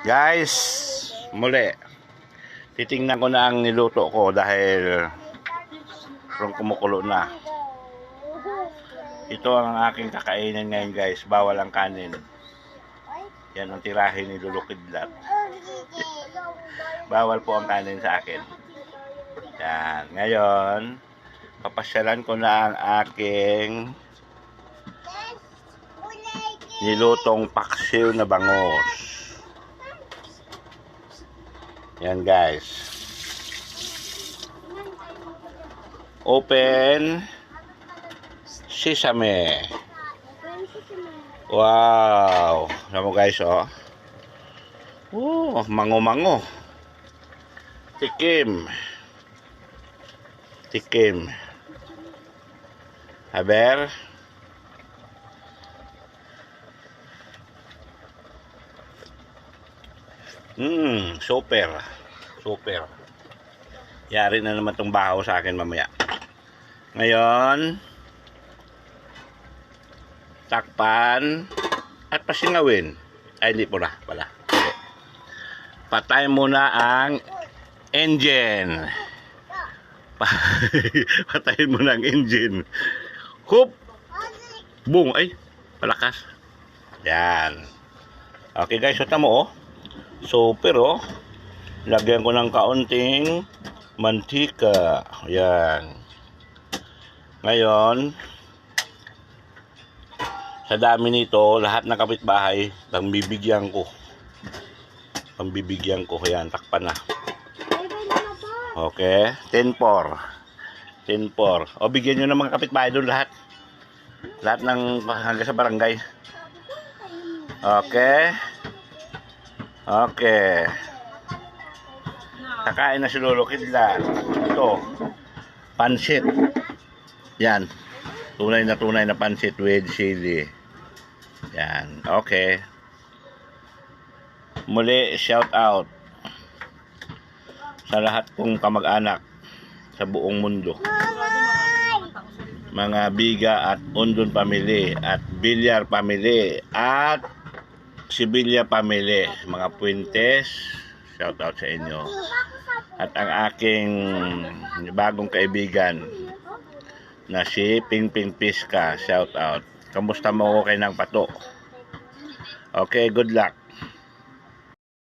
Guys, muli. Titingnan ko na ang niluto ko dahil parang kumukulo na. Ito ang aking kakainin ngayon guys. Bawal ang kanin. Yan ang tirahin ni Lolo Kidlat. Bawal po ang kanin sa akin. Yan. Ngayon, papasyalan ko na ang aking nilutong paksiw na bangos. Yan guys. Open sesame. Wow. Alam mo guys, oh. Oh, mango-mango. Tikim. Tikim. Haber. Hmm, super. Super. Yari na naman tong baho sa akin mamaya. Ngayon, takpan at pasingawin. Ay, hindi po na pala. Patay muna ang engine. Pa- Patayin mo na ang engine. Hoop! Boom! Ay, palakas. Yan. Okay guys, ito mo oh. Super oh. Lagyan ko ng kaunting mantika. Yan. Ngayon, sa dami nito, lahat ng kapitbahay, pambibigyan ko. Pambibigyan ko. Yan, takpan na. Okay. 10-4. 10-4. O, bigyan nyo ng mga kapitbahay doon lahat. Lahat ng hanggang sa barangay. Okay. Okay. Kakain na si Lolo Kidlat. Ito. Pansit. Yan. Tunay na tunay na pansit with chili. Yan. Okay. Muli, shout out sa lahat kong kamag-anak sa buong mundo. Mga Biga at Undon Family at Bilyar Family at Sibilya Family, mga Puentes, shout out sa inyo. At ang aking bagong kaibigan na si Pingping Piska, shout out. Kamusta mo ko kay ng pato? Okay, good luck.